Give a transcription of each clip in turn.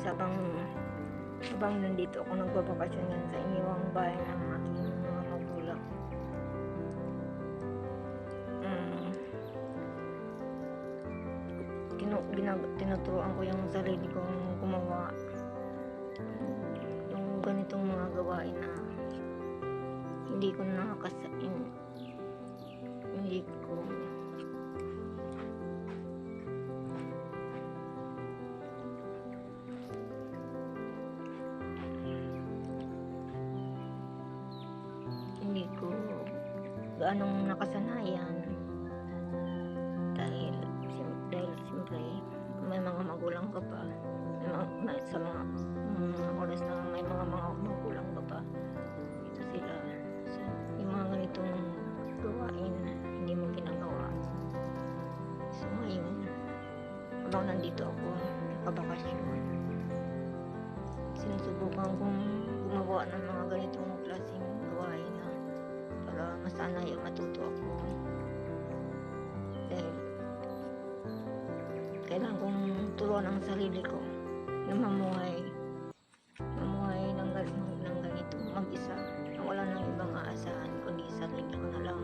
sabang habang nandito ako nagbabakasyon yan sa iniwang bahay ng aking mga magulang. Mm. Tinu, ginag, tinuturoan ko yung sarili kong gumawa yung ganitong mga gawain na hindi ko nakakasa hin- hindi ko gaanong nakasanayan. Dahil dahil siyempre may mga magulang ka pa. May mga, sa mga, mga oras na may mga mga magulang ka pa. Ito sila. So, yung mga ganitong gawain hindi mo ginagawa. So ngayon habang nandito ako nakabakasyon sinusubukan kong gumawa ng mga ganitong klaseng kailangan kong turuan ang sarili ko na mamuhay. Mamuhay ng, gan- ng ganito mag-isa na wala nang ibang aasahan kundi sarili ko na lang.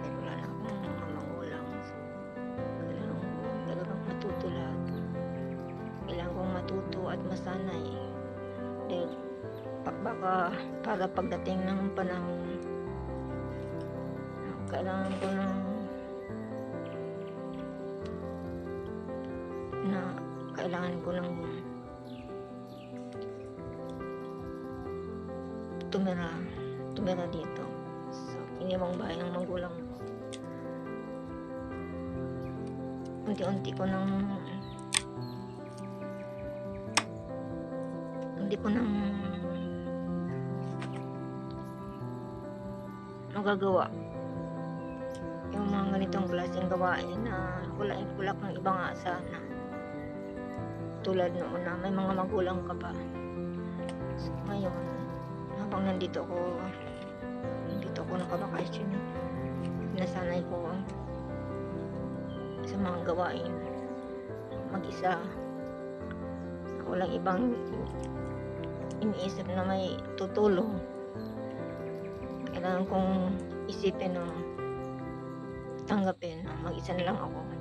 Dahil wala na akong mga magulang. So kailangan ko talagang kailangan kong matuto at masanay. Dahil baka para pagdating ng panahon kailangan ko ng na kailangan ko ng tumira tumira dito sa iniwang bahay ng magulang ko. Unti-unti ko nang hindi ko nang magagawa yung mga ganitong klaseng gawain na wala wala kang ibang aasahan na tulad noon na may mga magulang ka pa. So, ngayon habang nandito ako nandito ako nakabakasyon nasanay ko sa mga gawain. Mag-isa. Walang ibang iniisip na may tutulong. Kailangan kong isipin na tanggapin na mag-isa na lang ako